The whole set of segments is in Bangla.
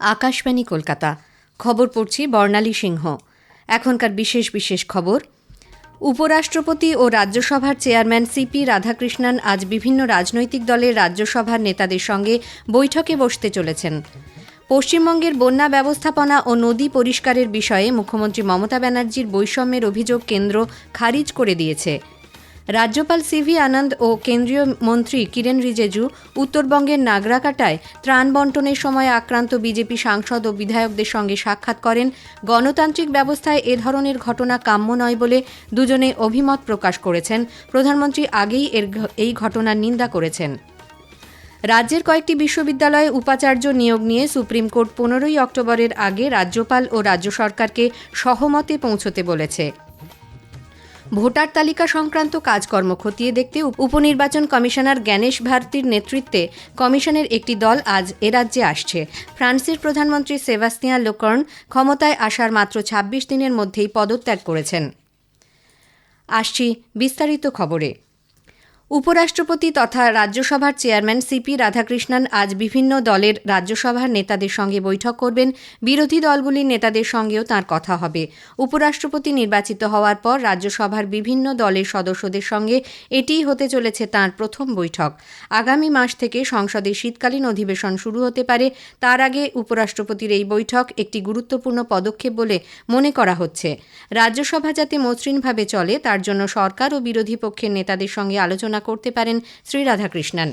আকাশবাণী, কলকাতা। খবর পড়ছি বর্ণালী সিংহ। এখনকার বিশেষ বিশেষ খবর। উপরাষ্ট্রপতি ও রাজ্যসভার চেয়ারম্যান সিপি রাধাকৃষ্ণন আজ বিভিন্ন রাজনৈতিক দলের রাজ্যসভার নেতাদের সঙ্গে বৈঠকে বসতে চলেছেন। পশ্চিমবঙ্গের বন্যা ব্যবস্থাপনা ও নদী পরিষ্কারের বিষয়ে মুখ্যমন্ত্রী মমতা ব্যানার্জির বৈষম্যের অভিযোগ কেন্দ্র খারিজ করে দিয়েছে। রাজ্যপাল সিভি আনন্দ ও কেন্দ্রীয় মন্ত্রী কিরেন রিজেজু উত্তরবঙ্গের নাগরাকাটায় ত্রাণ বন্টনের সময় আক্রান্ত বিজেপি সাংসদ ও বিধায়কদের সঙ্গে সাক্ষাৎ করেন। গণতান্ত্রিক ব্যবস্থায় এ ধরনের ঘটনা কাম্য নয় বলে দুজনে অভিমত প্রকাশ করেছেন। প্রধানমন্ত্রী আগেই এর এই ঘটনার নিন্দা করেছেন। রাজ্যের কয়েকটি বিশ্ববিদ্যালয়ে উপাচার্য নিয়োগ নিয়ে সুপ্রিম কোর্ট পনেরোই অক্টোবরের আগে রাজ্যপাল ও রাজ্য সরকারকে সহমতে পৌঁছতে বলেছে। ভোটার তালিকা সংক্রান্ত কাজকর্ম খতিয়ে দেখতে উপনির্বাচন কমিশনার জ্ঞানেশ ভারতীর নেতৃত্বে কমিশনের একটি দল আজ এ রাজ্যে আসছে। ফ্রান্সের প্রধানমন্ত্রী সেবাস্তিয়ান লোকর্ন ক্ষমতায় আসার মাত্র ২৬ দিনের মধ্যেই পদত্যাগ করেছেন। আসছি বিস্তারিত খবরে। উপরাষ্ট্রপতি তথা রাজ্যসভার চেয়ারম্যান সিপি রাধাকৃষ্ণন আজ বিভিন্ন দলের রাজ্যসভার নেতাদের সঙ্গে বৈঠক করবেন। বিরোধী দলগুলির নেতাদের সঙ্গেও তার কথা হবে। উপরাষ্ট্রপতি নির্বাচিত হওয়ার পর রাজ্যসভার বিভিন্ন দলের সদস্যদের সঙ্গে এটিই হতে চলেছে তার প্রথম বৈঠক। আগামী মাস থেকে সংসদের শীতকালীন অধিবেশন শুরু হতে পারে। তার আগে উপরাষ্ট্রপতির এই বৈঠক একটি গুরুত্বপূর্ণ পদক্ষেপ বলে মনে করা হচ্ছে। রাজ্যসভা যাতে মসৃণভাবে চলে, তার জন্য সরকার ও বিরোধী পক্ষের নেতাদের সঙ্গে আলোচনা করতে পারেন শ্রী রাধাকৃষ্ণন।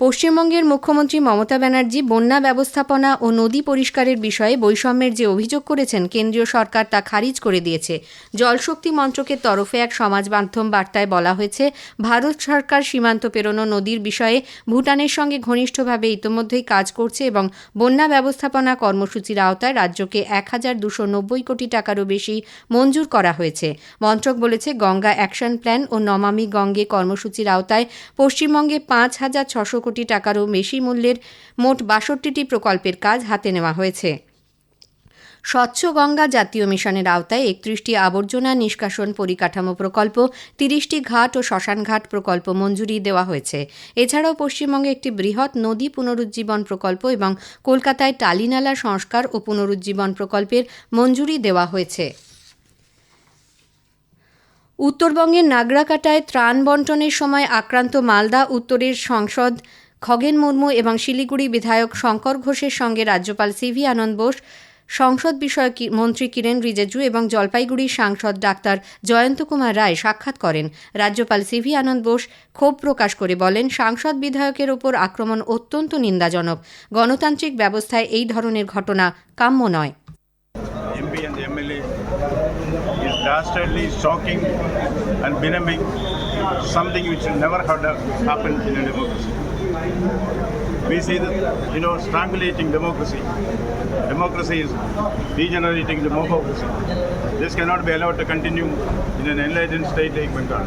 পশ্চিমবঙ্গের মুখ্যমন্ত্রী মমতা ব্যানার্জি বন্যা ব্যবস্থাপনা ও নদী পরিষ্কারের বিষয়ে বৈষম্যের যে অভিযোগ করেছেন কেন্দ্রীয় সরকার তা খারিজ করে দিয়েছে। জলশক্তি মন্ত্রকের তরফে এক সমাজ মাধ্যম বার্তায় বলা হয়েছে, ভারত সরকার সীমান্ত পেরোনো নদীর বিষয়ে ভুটানের সঙ্গে ঘনিষ্ঠভাবে ইতোমধ্যেই কাজ করছে এবং বন্যা ব্যবস্থাপনা কর্মসূচির আওতায় রাজ্যকে এক হাজার দুশো নব্বই কোটি টাকারও বেশি মঞ্জুর করা হয়েছে। মন্ত্রক বলেছে, গঙ্গা অ্যাকশন প্ল্যান ও নমামি গঙ্গে কর্মসূচির আওতায় পশ্চিমবঙ্গে পাঁচ হাজার ছশো টাকারও বেশি মূল্যের মোট বাষট্টিটি প্রকল্পের কাজ হাতে নেওয়া হয়েছে। স্বচ্ছ গঙ্গা জাতীয় মিশনের আওতায় একত্রিশটি আবর্জনা নিষ্কাশন পরিকাঠামো প্রকল্প, তিরিশটি ঘাট ও শ্মশানঘাট প্রকল্প মঞ্জুরি দেওয়া হয়েছে। এছাড়াও পশ্চিমবঙ্গে একটি বৃহৎ নদী পুনরুজ্জীবন প্রকল্প এবং কলকাতায় টালিনালা সংস্কার ও পুনরুজ্জীবন প্রকল্পের মঞ্জুরি দেওয়া হয়েছে। উত্তরবঙ্গের নাগরাকাটায় ত্রাণ বন্টনের সময় আক্রান্ত মালদা উত্তরের সংসদ খগেন মুর্মু এবং শিলিগুড়ি বিধায়ক শঙ্কর ঘোষের সঙ্গে রাজ্যপাল সিভি আনন্দ বোস, সংসদ বিষয়ক মন্ত্রী কিরেন রিজেজু এবং জলপাইগুড়ির সাংসদ ডাক্তার জয়ন্ত কুমার রায় সাক্ষাৎ করেন। রাজ্যপাল সিভি আনন্দ বোস ক্ষোভ প্রকাশ করে বলেন, সাংসদ বিধায়কের ওপর আক্রমণ অত্যন্ত নিন্দাজনক। গণতান্ত্রিক ব্যবস্থায় এই ধরনের ঘটনা কাম্য নয় MP and the MLA is dastardly, shocking, and benaming something which never had happened in a democracy. We see that, you know, strangulating democracy. Democracy is degenerating democracy. This cannot be allowed to continue in an enlightened state like Bengal.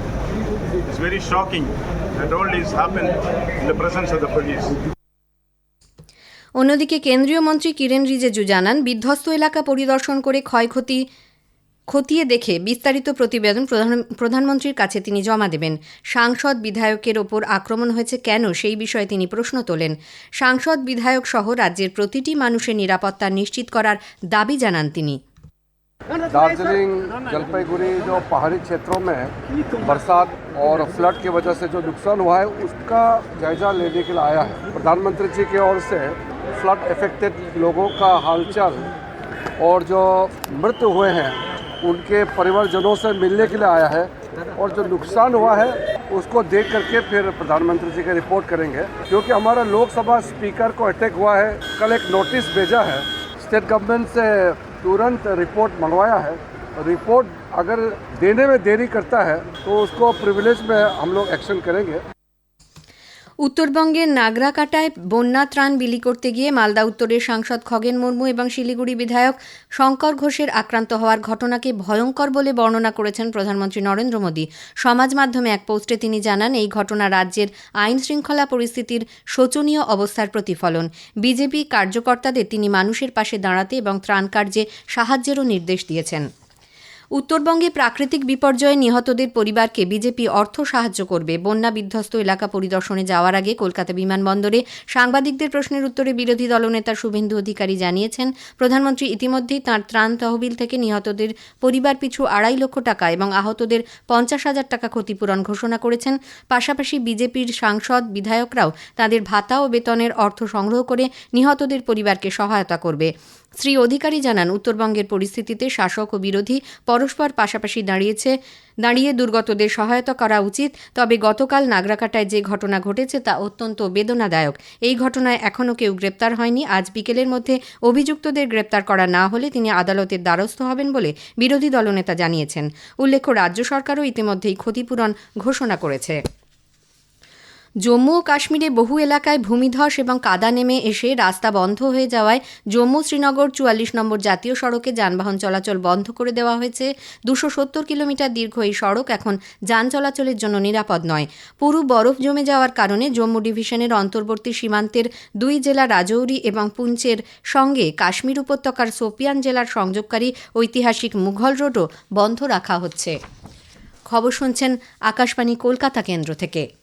It's very shocking that all this happened in the presence of the police. অন্যদিকে কেন্দ্রীয় মন্ত্রী কিরেন রিজেজু জানান বিধ্বস্ত এলাকা পরিদর্শন করে ক্ষয়ক্ষতি খতিয়ে দেখে বিস্তারিত প্রতিবেদন প্রধান- প্রধানমন্ত্রীর কাছে তিনি জমা দেবেন সাংসদ বিধায়কের ওপর আক্রমণ হয়েছে কেন সেই বিষয়ে তিনি প্রশ্ন তোলেন সাংসদ বিধায়ক সহ রাজ্যের প্রতিটি মানুষের নিরাপত্তা নিশ্চিত করার দাবি জানান তিনি दार्जिलिंग जलपाईगुड़ी जो पहाड़ी क्षेत्रों में बरसात और फ्लड की वजह से जो नुकसान हुआ है उसका जायजा लेने के लिए आया है प्रधानमंत्री जी की ओर से फ्लड इफेक्टेड लोगों का हालचाल और जो मृत हुए हैं उनके परिवारजनों से मिलने के लिए आया है और जो नुकसान हुआ है, उसको देख करके फिर प्रधानमंत्री जी की रिपोर्ट करेंगे। क्योंकि हमारा लोकसभा स्पीकर को अटैक हुआ है, कल एक नोटिस भेजा है, स्टेट गवर्नमेंट से तुरंत रिपोर्ट मंगवाया है। रिपोर्ट अगर देने में देरी करता है तो उसको प्रिविलेज में हम लोग एक्शन करेंगे। উত্তরবঙ্গের নাগরাকাটায় বন্যা ত্রাণ বিলি করতে গিয়ে মালদা উত্তরের সাংসদ খগেন মুর্মু এবং শিলিগুড়ি বিধায়ক শঙ্কর ঘোষের আক্রান্ত হওয়ার ঘটনাকে ভয়ঙ্কর বলে বর্ণনা করেছেন প্রধানমন্ত্রী নরেন্দ্র মোদী। সমাজ মাধ্যমে এক পোস্টে তিনি জানান, এই ঘটনা রাজ্যের আইন শৃঙ্খলা পরিস্থিতির শোচনীয় অবস্থার প্রতিফলন। বিজেপি কার্যকর্তাদের তিনি মানুষের পাশে দাঁড়াতে এবং ত্রাণ কার্যে সাহায্যেরও নির্দেশ দিয়েছেন। উত্তরবঙ্গে প্রাকৃতিক বিপর্যয়ে নিহতদের পরিবারকে বিজেপি অর্থ সাহায্য করবে। বন্যা বিধ্বস্ত এলাকা পরিদর্শনে যাওয়ার আগে কলকাতা বিমানবন্দরে সাংবাদিকদের প্রশ্নের উত্তরে বিরোধী দলনেতা শুভেন্দু অধিকারী জানিয়েছেন, প্রধানমন্ত্রী ইতিমধ্যেই তাঁর ত্রাণ তহবিল থেকে নিহতদের পরিবার পিছু আড়াই লক্ষ টাকা এবং আহতদের পঞ্চাশ হাজার টাকা ক্ষতিপূরণ ঘোষণা করেছেন। পাশাপাশি বিজেপির সাংসদ, বিধায়করাও তাদের ভাতা ও বেতনের অর্থ সংগ্রহ করে নিহতদের পরিবারকে সহায়তা করবে। শ্রী অধিকারী জানান, উত্তরবঙ্গের পরিস্থিতিতে শাসক ও বিরোধী পরস্পর পাশাপাশি দাঁড়িয়েছে, দাঁড়িয়ে দুর্গতদের সহায়তা করা উচিত, তবে গতকাল নাগরাকাটায় যে ঘটনা ঘটেছে তা অত্যন্ত বেদনাদায়ক। এই ঘটনায় এখনও কেউ গ্রেপ্তার হয়নি। আজ বিকেলের মধ্যে অভিযুক্তদের গ্রেপ্তার করা না হলে তিনি আদালতের দ্বারস্থ হবেন বলে বিরোধী দলনেতা জানিয়েছেন। উল্লেখ্য, রাজ্য সরকারও ইতিমধ্যেই ক্ষতিপূরণ ঘোষণা করেছে। জম্মু ও কাশ্মীরে বহু এলাকায় ভূমিধস এবং কাদা নেমে এসে রাস্তা বন্ধ হয়ে যাওয়ায় জম্মু শ্রীনগর চুয়াল্লিশ নম্বর জাতীয় সড়কে যানবাহন চলাচল বন্ধ করে দেওয়া হয়েছে। দুশো সত্তর কিলোমিটার দীর্ঘ এই সড়ক এখন যান চলাচলের জন্য নিরাপদ নয়। পুরু বরফ জমে যাওয়ার কারণে জম্মু ডিভিশনের অন্তর্বর্তী সীমান্তের দুই জেলা রাজৌরি এবং পুঞ্চের সঙ্গে কাশ্মীর উপত্যকার সোপিয়ান জেলার সংযোগকারী ঐতিহাসিক মুঘল রোডও বন্ধ রাখা হচ্ছে। খবর শুনছেন আকাশবাণী কলকাতা কেন্দ্র থেকে।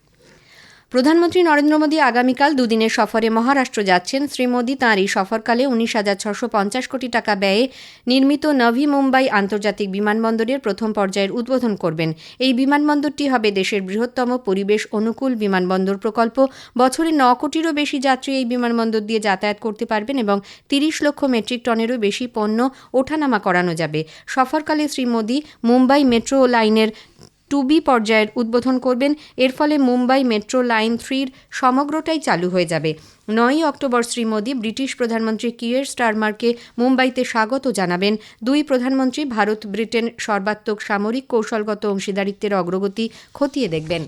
প্রধানমন্ত্রী নরেন্দ্র মোদী আগামীকাল দুদিনের সফরে মহারাষ্ট্র যাচ্ছেন। শ্রী মোদী তাঁর এই সফরকালে উনিশ হাজার ছশো পঞ্চাশ কোটি টাকা ব্যয়ে নির্মিত নভি মুম্বাই আন্তর্জাতিক বিমানবন্দরের প্রথম পর্যায়ের উদ্বোধন করবেন। এই বিমানবন্দরটি হবে দেশের বৃহত্তম পরিবেশ অনুকূল বিমানবন্দর প্রকল্প। বছরে ন কোটিরও বেশি যাত্রী এই বিমানবন্দর দিয়ে যাতায়াত করতে পারবেন এবং তিরিশ লক্ষ মেট্রিক টনেরও বেশি পণ্য ওঠানামা করানো যাবে। সফরকালে শ্রী মোদী মুম্বাই মেট্রো লাইনের টু বি পর্যায়ের উদ্বোধন করবেন। এর ফলে মুম্বাই মেট্রো লাইন থ্রির সমগ্রটাই চালু হয়ে যাবে। নয়ই অক্টোবর শ্রী মোদী ব্রিটিশ প্রধানমন্ত্রী কিয়ের স্টারমারকে মুম্বাইতে স্বাগত জানাবেন। দুই প্রধানমন্ত্রী ভারত ব্রিটেন সর্বাত্মক সামরিক কৌশলগত অংশীদারিত্বের অগ্রগতি খতিয়ে দেখবেন।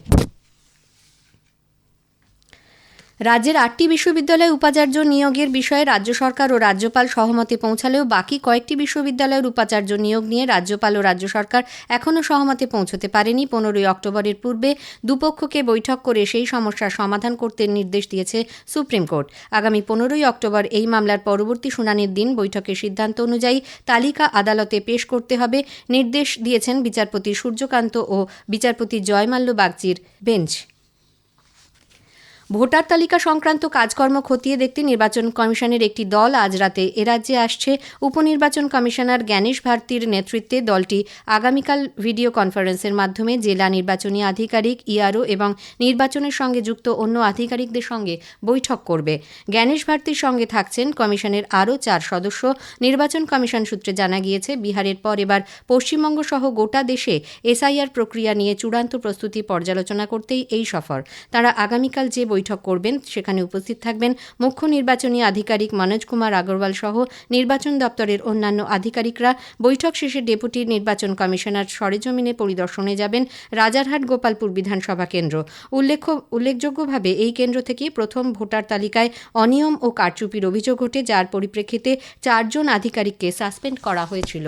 রাজ্যের আটটি বিশ্ববিদ্যালয়ে উপাচার্য নিয়োগের বিষয়ে রাজ্য সরকার ও রাজ্যপাল সহমতে পৌঁছালেও বাকি কয়েকটি বিশ্ববিদ্যালয়ের উপাচার্য নিয়োগ নিয়ে রাজ্যপাল ও রাজ্য সরকার এখনও সহমতে পৌঁছতে পারেনি। পনেরোই অক্টোবরের পূর্বে দুপক্ষকে বৈঠক করে সেই সমস্যার সমাধান করতে নির্দেশ দিয়েছে সুপ্রিম কোর্ট। আগামী পনেরোই অক্টোবর এই মামলার পরবর্তী শুনানির দিন বৈঠকের সিদ্ধান্ত অনুযায়ী তালিকা আদালতে পেশ করতে হবে, নির্দেশ দিয়েছেন বিচারপতি সূর্যকান্ত ও বিচারপতি জয়মাল্য বাগচির। বেঞ্চ ভোটার তালিকা সংক্রান্ত কাজকর্ম খতিয়ে দেখতে নির্বাচন কমিশনের একটি দল আজ রাতে এ রাজ্যে আসছে। উপনির্বাচন কমিশনার জ্ঞানেশ ভারতীর নেতৃত্বে দলটি আগামীকাল ভিডিও কনফারেন্সের মাধ্যমে জেলা নির্বাচনী আধিকারিক, ইআরও এবং নির্বাচনের সঙ্গে যুক্ত অন্য আধিকারিকদের সঙ্গে বৈঠক করবে। জ্ঞানেশ ভারতীর সঙ্গে থাকছেন কমিশনের আরও চার সদস্য। নির্বাচন কমিশন সূত্রে জানা গিয়েছে, বিহারের পর এবার পশ্চিমবঙ্গ সহ গোটা দেশে এসআইআর প্রক্রিয়া নিয়ে চূড়ান্ত প্রস্তুতি পর্যালোচনা করতেই এই সফর। তারা আগামীকাল যে বৈঠক করবেন। সেখানে উপস্থিত থাকবেন মুখ্য নির্বাচনী আধিকারিক মনোজ কুমার আগরওয়াল সহ নির্বাচন দপ্তরের অন্যান্য আধিকারিকরা। বৈঠক শেষে ডেপুটি নির্বাচন কমিশনার সরেজমিনে পরিদর্শনে যাবেন রাজারহাট গোপালপুর বিধানসভা কেন্দ্র। উল্লেখ্য, উল্লেখযোগ্যভাবে এই কেন্দ্র থেকে প্রথম ভোটার তালিকায় অনিয়ম ও কারচুপির অভিযোগ ওঠে, যার পরিপ্রেক্ষিতে চারজন আধিকারিককে সাসপেন্ড করা হয়েছিল।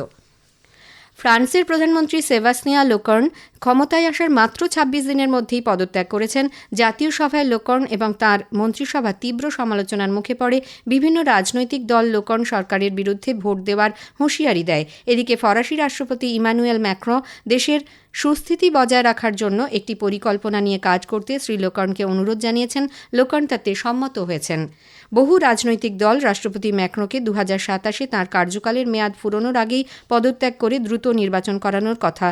ফ্রান্সের প্রধানমন্ত্রী সেবাস্নিয়া লোকর্ন ক্ষমতায় আসার মাত্র ২৬ দিনের মধ্যেই পদত্যাগ করেছেন। জাতীয় সভায় লোকর্ন এবং তার মন্ত্রিসভা তীব্র সমালোচনার মুখে পড়ে। বিভিন্ন রাজনৈতিক দল লোকর্ন সরকারের বিরুদ্ধে ভোট দেওয়ার হুঁশিয়ারি দেয়। এদিকে ফরাসি রাষ্ট্রপতি ইমানুয়েল ম্যাক্রো দেশের সুস্থিতি বজায় রাখার জন্য একটি পরিকল্পনা নিয়ে কাজ করতে শ্রী লোকর্নকে অনুরোধ জানিয়েছেন। লোকর্ন তাতে সম্মত হয়েছেন। বহু রাজনৈতিক দল রাষ্ট্রপতি ম্যাক্রোকে দু হাজার সাতাশে তাঁর কার্যকালের মেয়াদ ফুরনোর আগেই পদত্যাগ করে দ্রুত নির্বাচন করানোর কথা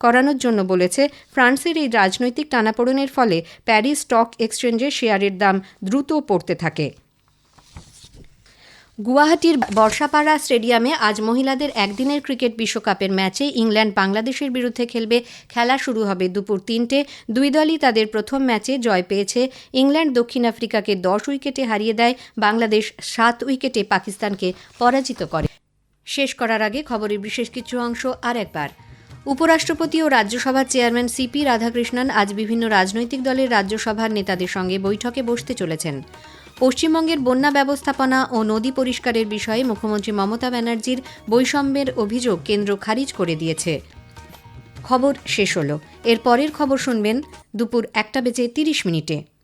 করানোর জন্য বলেছে, ফ্রান্সের এই রাজনৈতিক টানাপোড়নের ফলে প্যারিস স্টক এক্সচেঞ্জের শেয়ারের দাম দ্রুত পড়তে থাকে। গুয়াহাটির বর্ষাপাড়া স্টেডিয়ামে আজ মহিলাদের একদিনের ক্রিকেট বিশ্বকাপের ম্যাচে ইংল্যান্ড বাংলাদেশের বিরুদ্ধে খেলবে, খেলা শুরু হবে দুপুর তিনটে। দুই দলই তাদের প্রথম ম্যাচে জয় পেয়েছে। ইংল্যান্ড দক্ষিণ আফ্রিকাকে দশ উইকেটে হারিয়ে দেয়। বাংলাদেশ সাত উইকেটে পাকিস্তানকে পরাজিত করে। শেষ করার আগে খবরের বিশেষ কিছু অংশ আর একবার উপরাষ্ট্রপতি ও রাজ্যসভার চেয়ারম্যান সিপি রাধাকৃষ্ণন আজ বিভিন্ন রাজনৈতিক দলের রাজ্যসভার নেতাদের সঙ্গে বৈঠকে বসতে চলেছেন। পশ্চিমবঙ্গের বন্যা ব্যবস্থাপনা ও নদী পরিষ্কারের বিষয়ে মুখ্যমন্ত্রী মমতা ব্যানার্জির বৈষম্যের অভিযোগ কেন্দ্র খারিজ করে দিয়েছে। খবর শেষ হলো। এর পরের খবর শুনবেন দুপুর একটা বেজে তিরিশ মিনিটে।